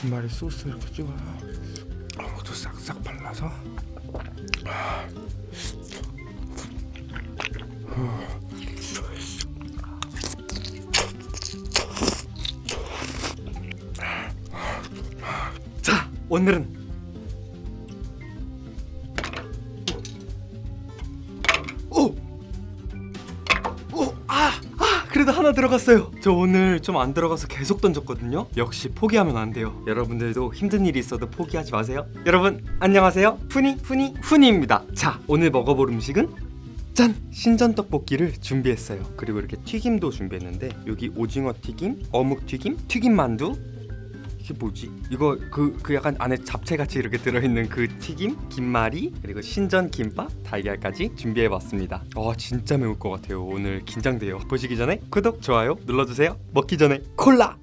김말이 소스 이렇게 찍어요. 아무것도 싹싹 발라서. 자, 오늘은 하나 들어갔어요. 저 오늘 좀 안 들어가서 계속 던졌거든요. 역시 포기하면 안 돼요. 여러분들도 힘든 일이 있어도 포기하지 마세요. 여러분, 안녕하세요. 푸니, 푸니, 푸니입니다. 자, 오늘 먹어볼 음식은 짠! 신전 떡볶이를 준비했어요. 그리고 이렇게 튀김도 준비했는데 여기 오징어 튀김, 어묵 튀김, 튀김 만두, 이게 뭐지? 이거 그 그 약간 안에 잡채 같이 이렇게 들어있는 그 튀김, 김말이 그리고 신전 김밥, 달걀까지 준비해봤습니다. 아 진짜 매울 것 같아요. 오늘 긴장돼요. 보시기 전에 구독, 좋아요 눌러주세요. 먹기 전에 콜라.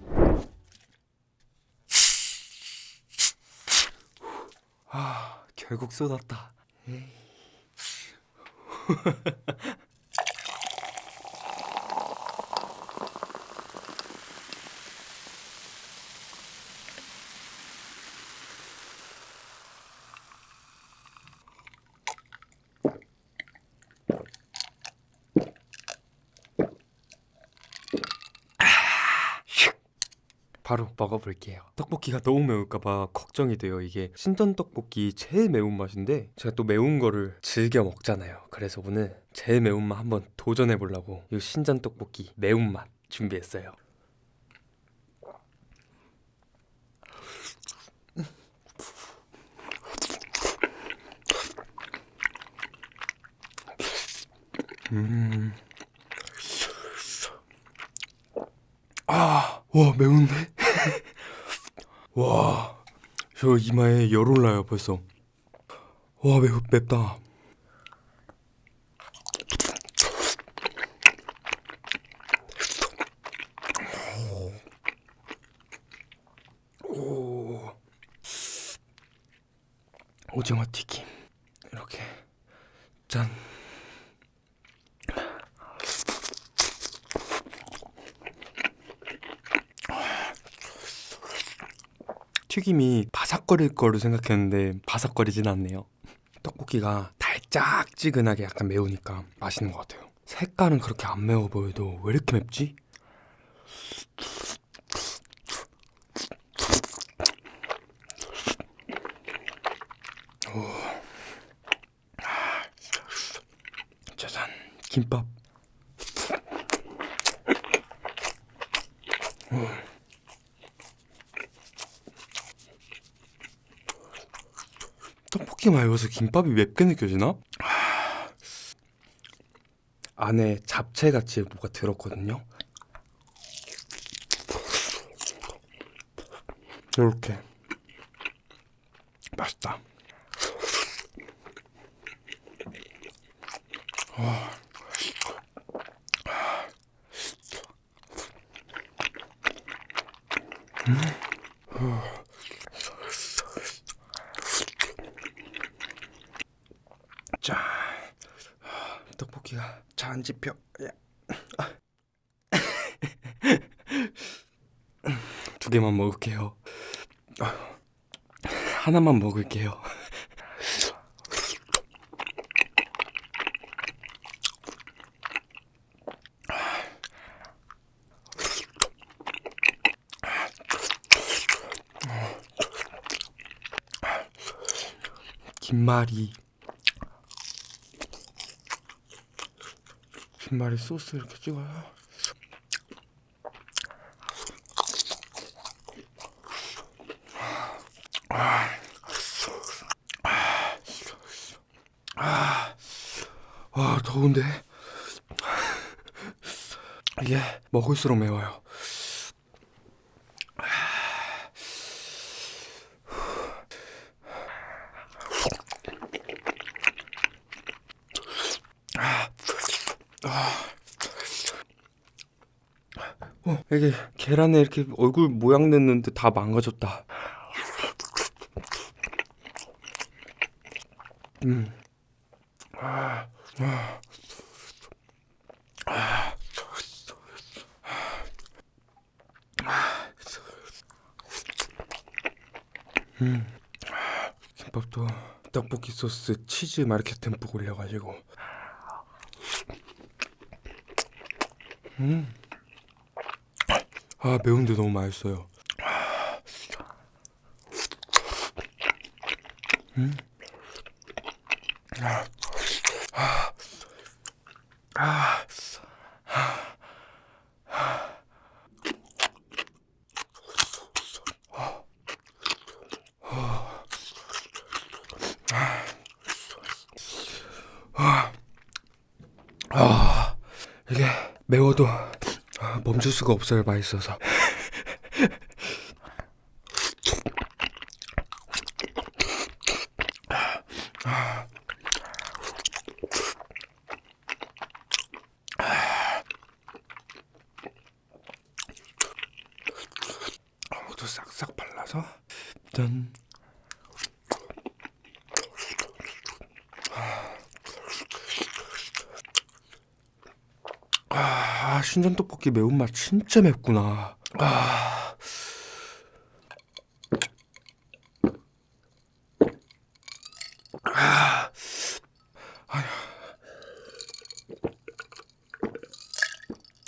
아 결국 쏟았다. 바로 먹어볼게요. 떡볶이가 너무 매울까봐 걱정이 돼요. 이게 신전 떡볶이 제일 매운 맛인데 제가 또 매운 거를 즐겨 먹잖아요. 그래서 오늘 제일 매운 맛 한번 도전해 보려고 이 신전 떡볶이 매운 맛 준비했어요. 음. 아, 와 매운데? 와, 저 이마에 열 올라요 벌써. 와 매우 맵다. 오, 오징어 튀김 이렇게 짠. 튀김이 바삭거릴 거로 생각했는데 바삭거리진 않네요. 떡볶이가 달짝지근하게 약간 매우니까 맛있는 것 같아요. 색깔은 그렇게 안 매워 보여도 왜 이렇게 맵지? 오. 아. 짜잔 김밥. 떡볶이만 매워서 김밥이 맵게 느껴지나? 하... 안에 잡채 같이 뭐가 들었거든요. 이렇게 맛있다. 와. 자, 떡볶이가 잘 안 집혀. 야. 두 개만 먹을게요. 하나만 먹을게요. 김말이 김말이 소스 이렇게 찍어요. 와 더운데 이게 먹을수록 매워요. 어, 이게 계란에 이렇게 얼굴 모양 냈는데 다 망가졌다. 음. 음. 김밥도 떡볶이 소스 치즈 막 이렇게 듬뿍 올려가지고 음. 아 매운데 너무 맛있어요. 음. 아. 아. 아. 아 이게 매워도 아, 멈출 수가 없어요 맛있어서. 싹싹 발라서 짠 아, 신전 떡볶이 매운맛 진짜 맵구나. 아. 아. 아휴.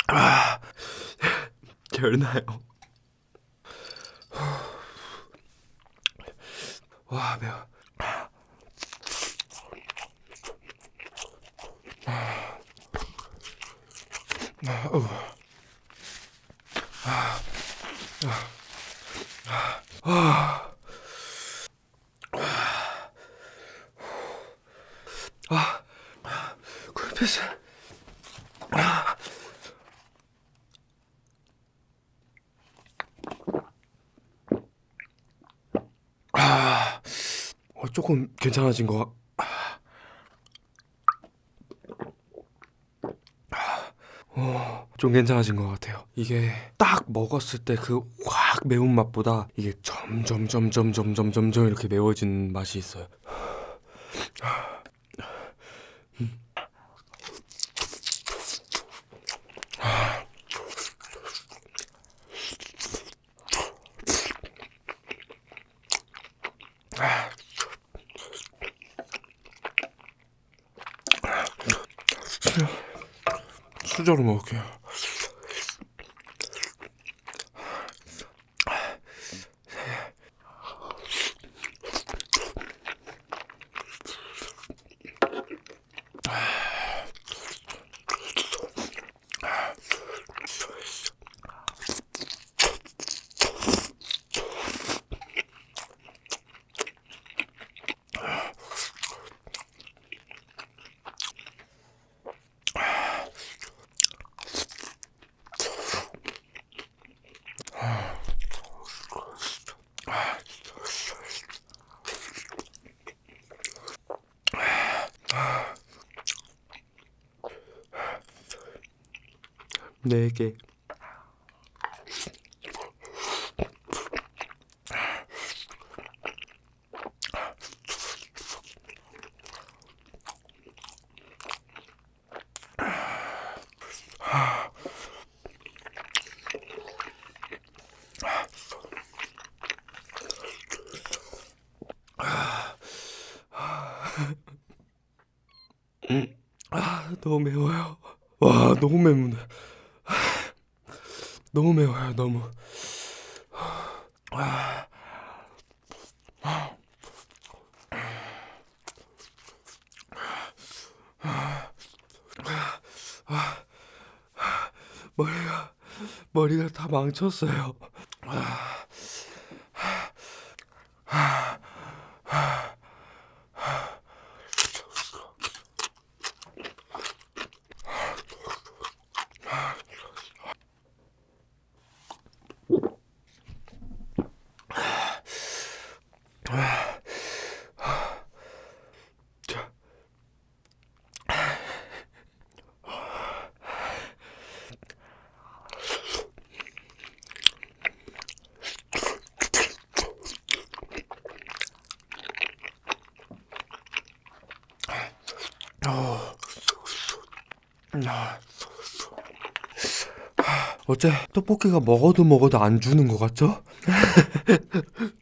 아. 결나요. 와, 매워. 아, 어. 아, 쿨피스. 아, 어, 조금 괜찮아진 거. 어, 좀 괜찮아진 것 같아요. 이게 딱 먹었을 때 그 확 매운 맛보다 이게 점점 점점 점점 점점 이렇게 매워진 맛이 있어요. 수저로 먹을게요. 네 개. 아, 너무 매워요. 와, 너무 맵네. 너무 매워요, 너무. 아. 머리가 머리가 다 망쳤어요. 어째 떡볶이가 먹어도 먹어도 안 주는 것 같죠?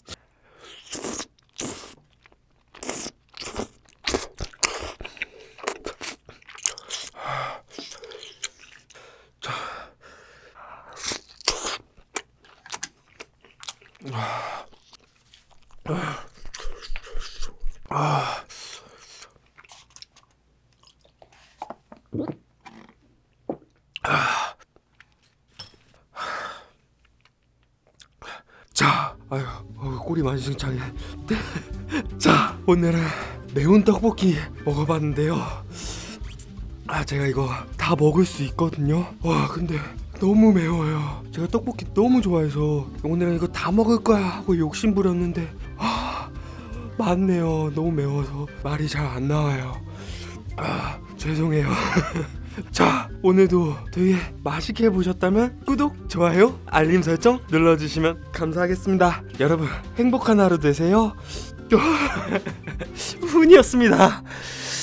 자, 아유, 어, 꼬리 만신창해. 자, 오늘은 매운 떡볶이 먹어봤는데요. 아, 제가 이거 다 먹을 수 있거든요. 와, 근데 너무 매워요. 제가 떡볶이 너무 좋아해서 오늘은 이거 다 먹을 거야 하고 욕심 부렸는데 아, 맞네요. 너무 매워서 말이 잘 안 나와요. 아, 죄송해요. 자, 오늘도 되게 맛있게 보셨다면 구독, 좋아요, 알림 설정 눌러주시면 감사하겠습니다. 여러분, 행복한 하루 되세요. 훈이었습니다.